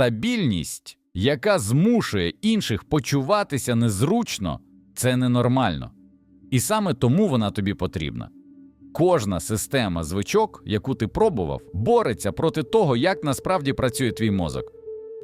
Стабільність, яка змушує інших почуватися незручно, це ненормально. І саме тому вона тобі потрібна. Кожна система звичок, яку ти пробував, бореться проти того, як насправді працює твій мозок.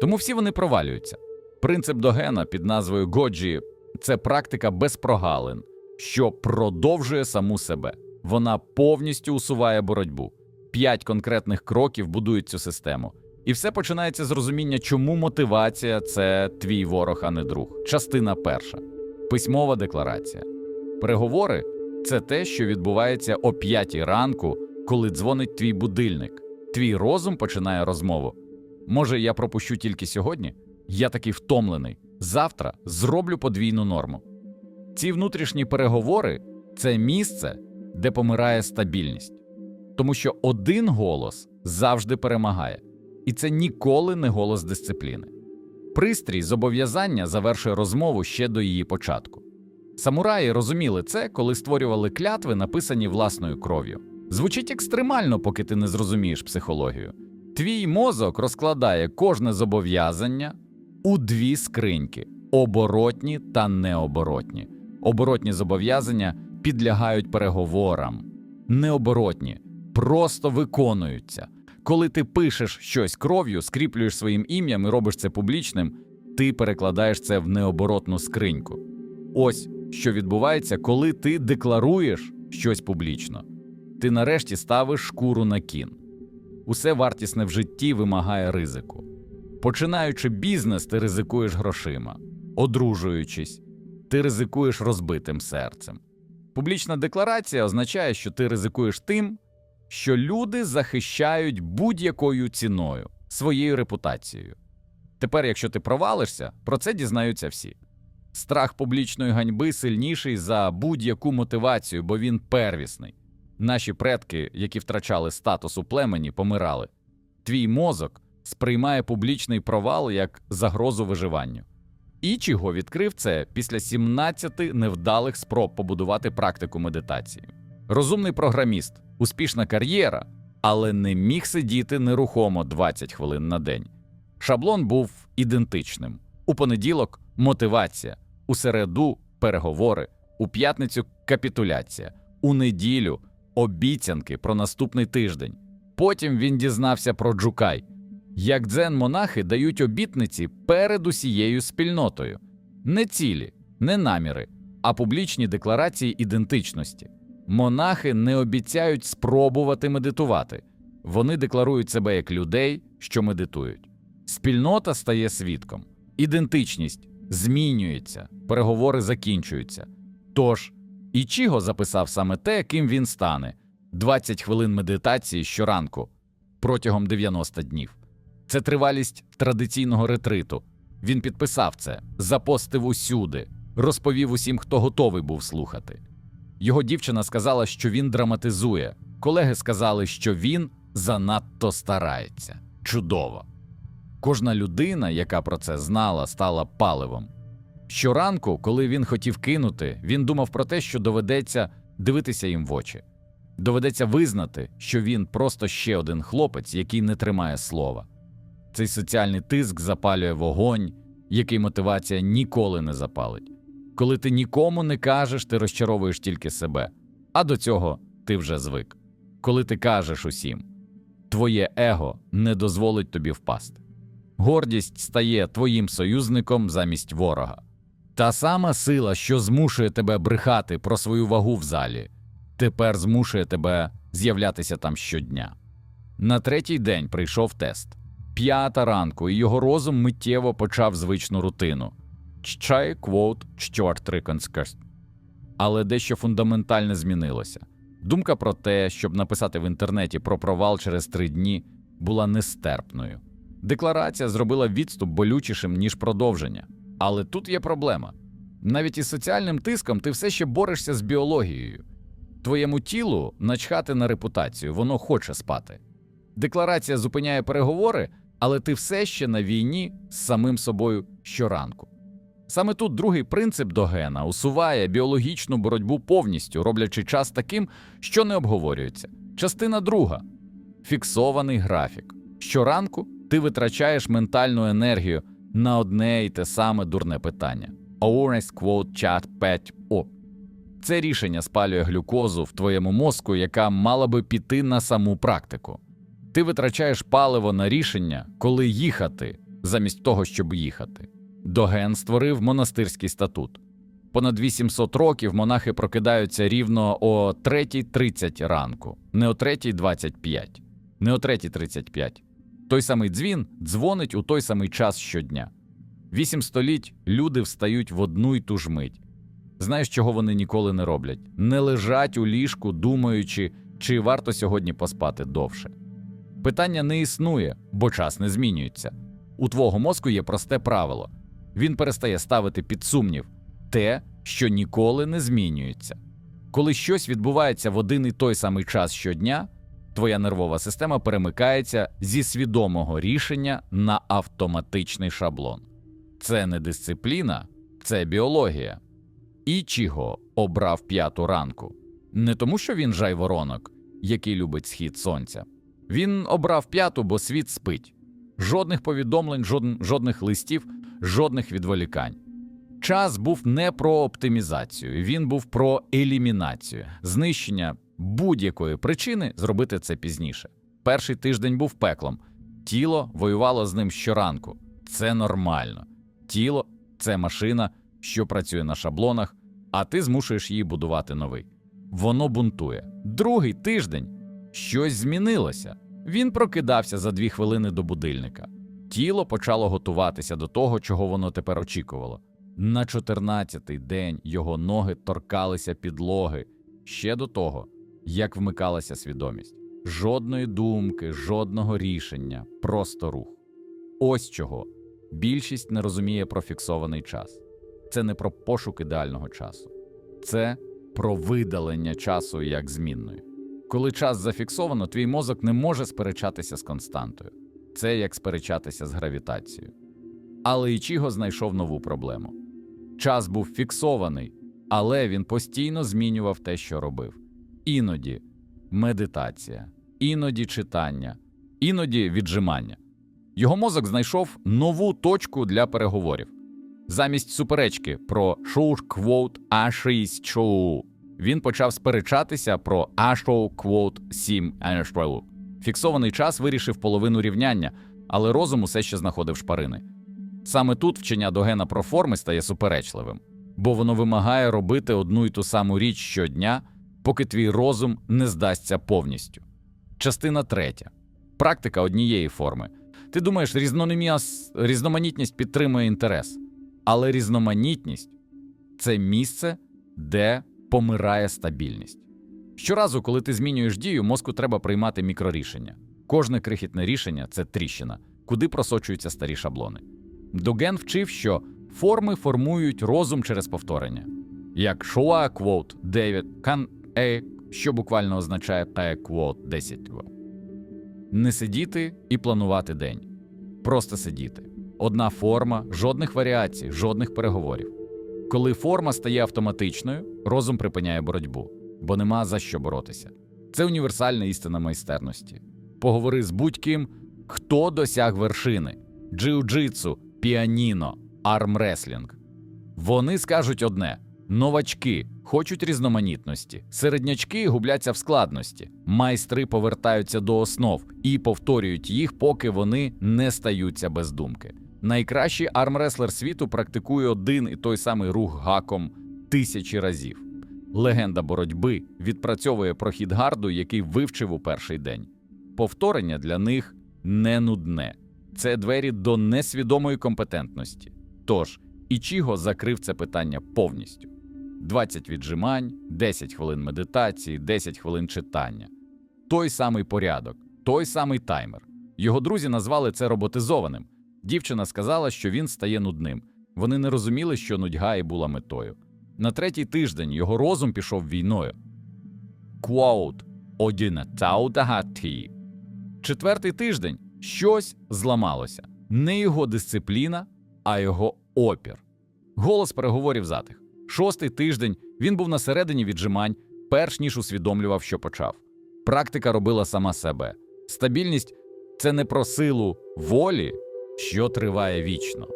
Тому всі вони провалюються. Принцип Догена під назвою Годжі це практика без прогалин, що продовжує саму себе. Вона повністю усуває боротьбу. П'ять конкретних кроків будують цю систему. І все починається з розуміння, чому мотивація це твій ворог, а не друг. Частина перша письмова декларація. Переговори це те, що відбувається о п'ятій ранку, коли дзвонить твій будильник. Твій розум починає розмову. Може, я пропущу тільки сьогодні? Я такий втомлений. Завтра зроблю подвійну норму. Ці внутрішні переговори це місце, де помирає стабільність. Тому що один голос завжди перемагає, і це ніколи не голос дисципліни. Пристрій зобов'язання завершує розмову ще до її початку. Самураї розуміли це, коли створювали клятви, написані власною кров'ю. Звучить екстремально, поки ти не зрозумієш психологію. Твій мозок розкладає кожне зобов'язання у дві скриньки: оборотні та необоротні. Оборотні зобов'язання підлягають переговорам, необоротні просто виконуються. Коли ти пишеш щось кров'ю, скріплюєш своїм ім'ям і робиш це публічним, ти перекладаєш це в необоротну скриньку. Ось що відбувається, коли ти декларуєш щось публічно. Ти нарешті ставиш шкуру на кін. Усе вартісне в житті вимагає ризику. Починаючи бізнес, ти ризикуєш грошима, одружуючись, ти ризикуєш розбитим серцем. Публічна декларація означає, що ти ризикуєш тим, що люди захищають будь-якою ціною своєю репутацією. Тепер, якщо ти провалишся, про це дізнаються всі. Страх публічної ганьби сильніший за будь-яку мотивацію, бо він первісний. Наші предки, які втрачали статус у племені, помирали. Твій мозок сприймає публічний провал як загрозу виживанню. Ічіго відкрив це після 17 невдалих спроб побудувати практику медитації. Розумний програміст, успішна кар'єра, але не міг сидіти нерухомо 20 хвилин на день. Шаблон був ідентичним. У понеділок мотивація, у середу переговори, у п'ятницю капітуляція, у неділю обіцянки про наступний тиждень. Потім він дізнався про Джукай, як дзен-монахи дають обітниці перед усією спільнотою, не цілі, не наміри, а публічні декларації ідентичності. Монахи не обіцяють спробувати медитувати, вони декларують себе як людей, що медитують. Спільнота стає свідком, ідентичність змінюється, переговори закінчуються. Тож, Ічіго записав саме те, ким він стане 20 хвилин медитації щоранку протягом 90 днів. Це тривалість традиційного ретриту. Він підписав це, запостив усюди, розповів усім, хто готовий був слухати. Його дівчина сказала, що він драматизує. Колеги сказали, що він занадто старається. Чудово. Кожна людина, яка про це знала, стала паливом. Щоранку, коли він хотів кинути, він думав про те, що доведеться дивитися їм в очі. Доведеться визнати, що він просто ще один хлопець, який не тримає слова. Цей соціальний тиск запалює вогонь, який мотивація ніколи не запалить. Коли ти нікому не кажеш, ти розчаровуєш тільки себе, а до цього ти вже звик. Коли ти кажеш усім, твоє его не дозволить тобі впасти. Гордість стає твоїм союзником замість ворога. Та сама сила, що змушує тебе брехати про свою вагу в залі, тепер змушує тебе з'являтися там щодня. На третій день прийшов тест. П'ята ранку, і його розум миттєво почав звичну рутину. Чай квот чорт риконскерст. Але дещо фундаментальне змінилося. Думка про те, щоб написати в інтернеті про провал через три дні, була нестерпною. Декларація зробила відступ болючішим, ніж продовження. Але тут є проблема. Навіть із соціальним тиском ти все ще борешся з біологією. Твоєму тілу начхати на репутацію, воно хоче спати. Декларація зупиняє переговори, але ти все ще на війні з самим собою щоранку. Саме тут другий принцип Догена усуває біологічну боротьбу повністю, роблячи час таким, що не обговорюється. Частина друга фіксований графік. Щоранку ти витрачаєш ментальну енергію на одне і те саме дурне питання. Awareness Quote Chat 5 о Це рішення спалює глюкозу в твоєму мозку, яка мала би піти на саму практику. Ти витрачаєш паливо на рішення, коли їхати, замість того, щоб їхати. Доген створив монастирський статут. Понад 800 років монахи прокидаються рівно о 3.30 ранку, не о 3.25, не о 3.35. Той самий дзвін дзвонить у той самий час щодня. Вісім століть люди встають в одну й ту ж мить. Знаєш, чого вони ніколи не роблять? Не лежать у ліжку, думаючи, чи варто сьогодні поспати довше. Питання не існує, бо час не змінюється. У твого мозку є просте правило він перестає ставити під сумнів те, що ніколи не змінюється. Коли щось відбувається в один і той самий час щодня, твоя нервова система перемикається зі свідомого рішення на автоматичний шаблон. Це не дисципліна, це біологія. Ічіго обрав п'яту ранку не тому, що він жайворонок, який любить схід сонця. Він обрав п'яту, бо світ спить. Жодних повідомлень, жодних листів, жодних відволікань. Час був не про оптимізацію, він був про елімінацію, знищення будь-якої причини зробити це пізніше. Перший тиждень був пеклом. Тіло воювало з ним щоранку. Це нормально. Тіло це машина, що працює на шаблонах, а ти змушуєш її будувати новий. Воно бунтує. Другий тиждень щось змінилося. Він прокидався за дві хвилини до будильника. Тіло почало готуватися до того, чого воно тепер очікувало. На 14-й день його ноги торкалися підлоги ще до того, як вмикалася свідомість. Жодної думки, жодного рішення, просто рух. Ось чого більшість не розуміє про фіксований час. Це не про пошук ідеального часу, це про видалення часу як змінної. Коли час зафіксовано, твій мозок не може сперечатися з константою. Це як сперечатися з гравітацією. Але Ічіго знайшов нову проблему. Час був фіксований, але він постійно змінював те, що робив. Іноді медитація, іноді читання, іноді віджимання. Його мозок знайшов нову точку для переговорів. Замість суперечки про шоу квот а 6 шоу він почав сперечатися про а шоу квот 7 шоу. Фіксований час вирішив половину рівняння, але розум усе ще знаходив шпарини. Саме тут вчення Догена про форми стає суперечливим, бо воно вимагає робити одну й ту саму річ щодня, поки твій розум не здасться повністю. Частина третя практика однієї форми. Ти думаєш, різноманітність підтримує інтерес, але різноманітність це місце, де помирає стабільність. Щоразу, коли ти змінюєш дію, мозку треба приймати мікрорішення. Кожне крихітне рішення це тріщина, куди просочуються старі шаблони. Доген вчив, що форми формують розум через повторення. Як Шоа квот 9 кан е, що буквально означає та квот 10. Не сидіти і планувати день. Просто сидіти. Одна форма, жодних варіацій, жодних переговорів. Коли форма стає автоматичною, розум припиняє боротьбу, бо нема за що боротися. Це універсальна істина майстерності. Поговори з будь-ким, хто досяг вершини: джиу-джитсу, піаніно, армреслінг. Вони скажуть одне: новачки хочуть різноманітності, середнячки губляться в складності, майстри повертаються до основ і повторюють їх, поки вони не стаються без думки. Найкращий армреслер світу практикує один і той самий рух гаком тисячі разів. Легенда боротьби відпрацьовує прохід гарду, який вивчив у перший день. Повторення для них не нудне. Це двері до несвідомої компетентності. Тож, Ічіго закрив це питання повністю: 20 віджимань, 10 хвилин медитації, 10 хвилин читання. Той самий порядок, той самий таймер. Його друзі назвали це роботизованим. Дівчина сказала, що він стає нудним. Вони не розуміли, що нудьга і була метою. На третій тиждень його розум пішов війною. Квоут один. Четвертий тиждень щось зламалося. Не його дисципліна, а його опір. Голос переговорів затих. Шостий тиждень він був на середині віджимань, перш ніж усвідомлював, що почав. Практика робила сама себе. Стабільність Це не про силу волі, що триває вічно.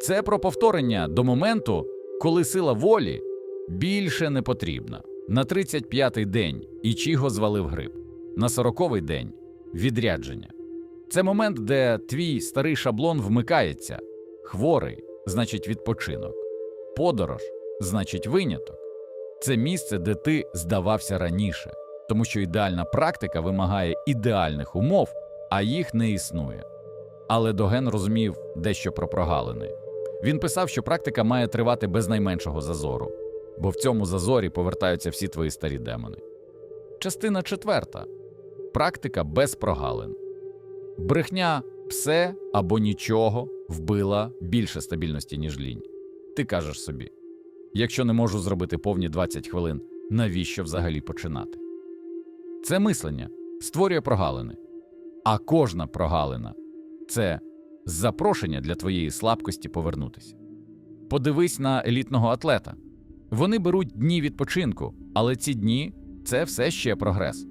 Це про повторення до моменту, коли сила волі більше не потрібна. На 35-й день Ічіго звалив гриб, на 40-й день відрядження. Це момент, де твій старий шаблон вмикається. Хворий значить відпочинок, подорож значить виняток. Це місце, де ти здавався раніше, тому що ідеальна практика вимагає ідеальних умов, а їх не існує. Але Доген розумів дещо про прогалини. Він писав, що практика має тривати без найменшого зазору, бо в цьому зазорі повертаються всі твої старі демони. Частина четверта практика без прогалин. Брехня все або нічого вбила більше стабільності, ніж лінь. Ти кажеш собі: якщо не можу зробити повні 20 хвилин, навіщо взагалі починати? Це мислення створює прогалини, а кожна прогалина це запрошення для твоєї слабкості повернутися. Подивись на елітного атлета. Вони беруть дні відпочинку, але ці дні це все ще прогрес.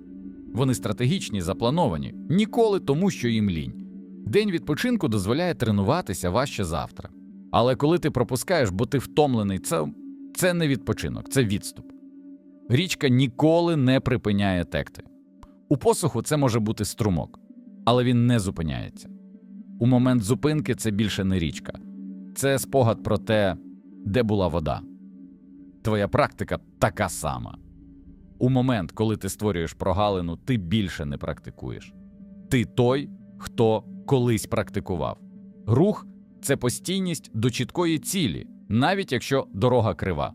Вони стратегічні, заплановані, ніколи тому, що їм лінь. День відпочинку дозволяє тренуватися важче завтра. Але коли ти пропускаєш, бо ти втомлений, це, це не відпочинок, це відступ. Річка ніколи не припиняє текти. У посуху це може бути струмок, але він не зупиняється. У момент зупинки це більше не річка, це спогад про те, де була вода. Твоя практика така сама. У момент, коли ти створюєш прогалину, ти більше не практикуєш. Ти той, хто колись практикував. Рух це постійність до чіткої цілі, навіть якщо дорога крива.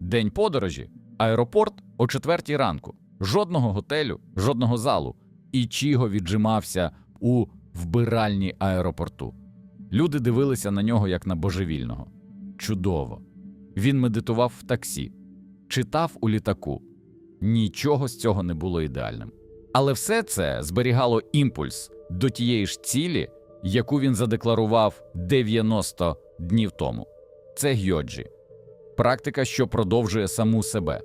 День подорожі, аеропорт о четвертій ранку, жодного готелю, жодного залу. І Чіго віджимався у вбиральні аеропорту. Люди дивилися на нього як на божевільного. Чудово. Він медитував в таксі, читав у літаку. Нічого з цього не було ідеальним. Але все це зберігало імпульс до тієї ж цілі, яку він задекларував 90 днів тому. Це гьоджі, практика, що продовжує саму себе.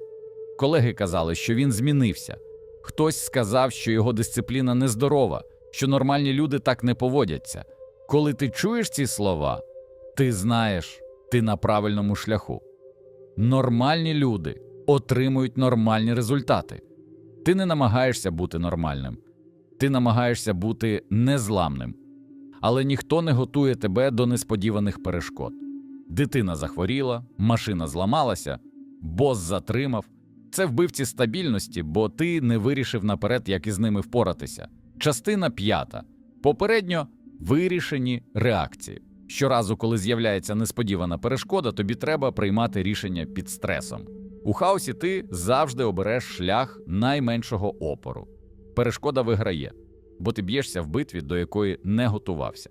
Колеги казали, що він змінився. Хтось сказав, що його дисципліна нездорова, що нормальні люди так не поводяться. Коли ти чуєш ці слова, ти знаєш, ти на правильному шляху. Нормальні люди отримують нормальні результати. Ти не намагаєшся бути нормальним, ти намагаєшся бути незламним, але ніхто не готує тебе до несподіваних перешкод. Дитина захворіла, машина зламалася, бос затримав. Це вбивці стабільності, бо ти не вирішив наперед, як із ними впоратися. Частина п'ята. Попередньо вирішені реакції. Щоразу, коли з'являється несподівана перешкода, тобі треба приймати рішення під стресом. У хаосі ти завжди обереш шлях найменшого опору. Перешкода виграє, бо ти б'єшся в битві, до якої не готувався.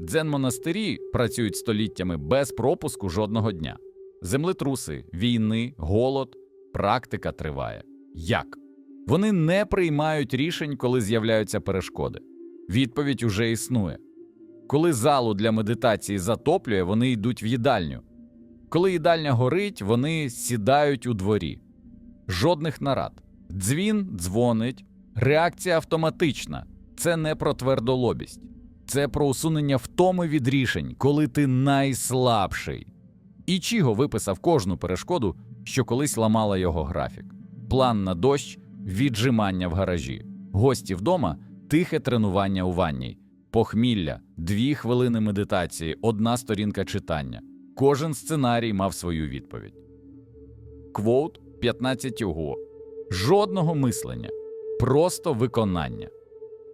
Дзен-монастирі працюють століттями без пропуску жодного дня. Землетруси, війни, голод, практика триває. Як? Вони не приймають рішень, коли з'являються перешкоди. Відповідь уже існує. Коли залу для медитації затоплює, вони йдуть в їдальню. Коли їдальня горить, вони сідають у дворі. Жодних нарад. Дзвін дзвонить, реакція автоматична. Це не про твердолобість, це про усунення втоми від рішень, коли ти найслабший. Ічіго виписав кожну перешкоду, що колись ламала його графік. План на дощ, віджимання в гаражі, гості вдома, тихе тренування у ванній, похмілля, дві хвилини медитації, одна сторінка читання. Кожен сценарій мав свою відповідь. Квоут 15 його. Жодного мислення, просто виконання.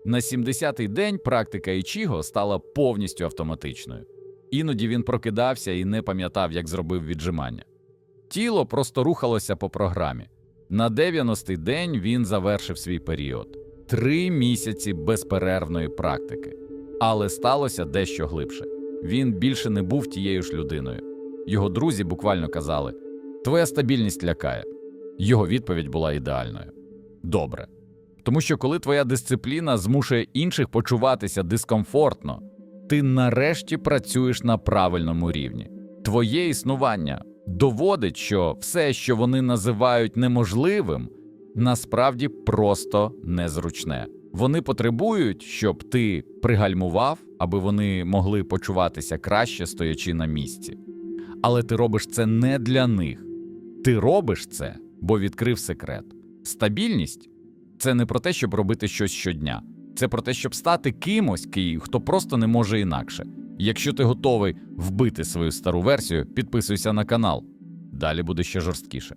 На 70-й день практика Ічіго стала повністю автоматичною. Іноді він прокидався і не пам'ятав, як зробив віджимання. Тіло просто рухалося по програмі. На 90-й день він завершив свій період три місяці безперервної практики. Але сталося дещо глибше. Він більше не був тією ж людиною. Його друзі буквально казали: Твоя стабільність лякає. Його відповідь була ідеальною. Добре. Тому що коли твоя дисципліна змушує інших почуватися дискомфортно, ти нарешті працюєш на правильному рівні. Твоє існування доводить, що все, що вони називають неможливим, насправді просто незручне. Вони потребують, щоб ти пригальмував, аби вони могли почуватися краще, стоячи на місці. Але ти робиш це не для них. Ти робиш це, бо відкрив секрет. Стабільність це не про те, щоб робити щось щодня. Це про те, щоб стати кимось, хто просто не може інакше. Якщо ти готовий вбити свою стару версію, підписуйся на канал. Далі буде ще жорсткіше.